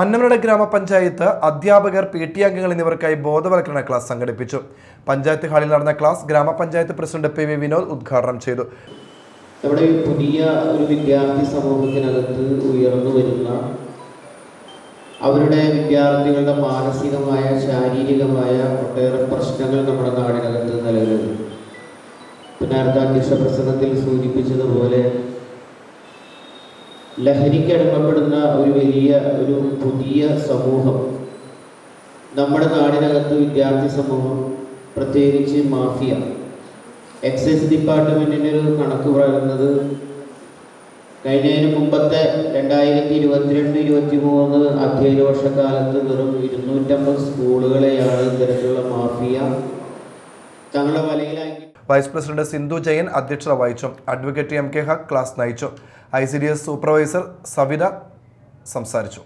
അന്നമനട ഗ്രാമപഞ്ചായത്ത് അധ്യാപകർ P T അംഗങ്ങൾ എന്നിവർക്കായി ബോധവൽക്കരണ ക്ലാസ് സംഘടിപ്പിച്ചു. പഞ്ചായത്ത് ഹാളിൽ നടന്ന ക്ലാസ് ഗ്രാമപഞ്ചായത്ത് പ്രസിഡന്റ് പി വി വിനോദ് ഉദ്ഘാടനം ചെയ്തു. നമ്മുടെ പുതിയ ഒരു വിദ്യാർത്ഥി സമൂഹത്തിനകത്ത് ഉയർന്നു വരുന്ന അവരുടെ വിദ്യാർത്ഥികളുടെ മാനസികമായ ശാരീരികമായ ഒട്ടേറെ പ്രശ്നങ്ങൾ നമ്മുടെ നാടിനകത്ത് നിലവിലുണ്ട്. നേരത്തെ അധ്യക്ഷ പ്രസംഗത്തിൽ ലഹരിക്കടിമപ്പെടുന്ന ഒരു വലിയ ഒരു പുതിയ സമൂഹം. നമ്മുടെ നാടിനകത്ത് വിദ്യാർത്ഥി സമൂഹം പ്രത്യേകിച്ച് മാഫിയ. എക്സൈസ് ഡിപ്പാർട്ട്മെന്റിന്റെ ഒരു കണക്ക് പറയുന്നത് കഴിഞ്ഞതിന് മുമ്പത്തെ രണ്ടായിരത്തി ഇരുപത്തിരണ്ട് ഇരുപത്തി മൂന്ന് അധ്യയന വർഷക്കാലത്ത് വെറും ഇരുന്നൂറ്റമ്പത് സ്കൂളുകളെയാണ് ഇത്തരത്തിലുള്ള മാഫിയ തങ്ങളുടെ വലയിലാക്കി. വൈസ് പ്രസിഡന്റ് സിന്ധു ജയൻ അധ്യക്ഷത വഹിച്ചു. Advocate M K Haq class നയിച്ചു. I C D S supervisor Savitha സംസാരിച്ചു.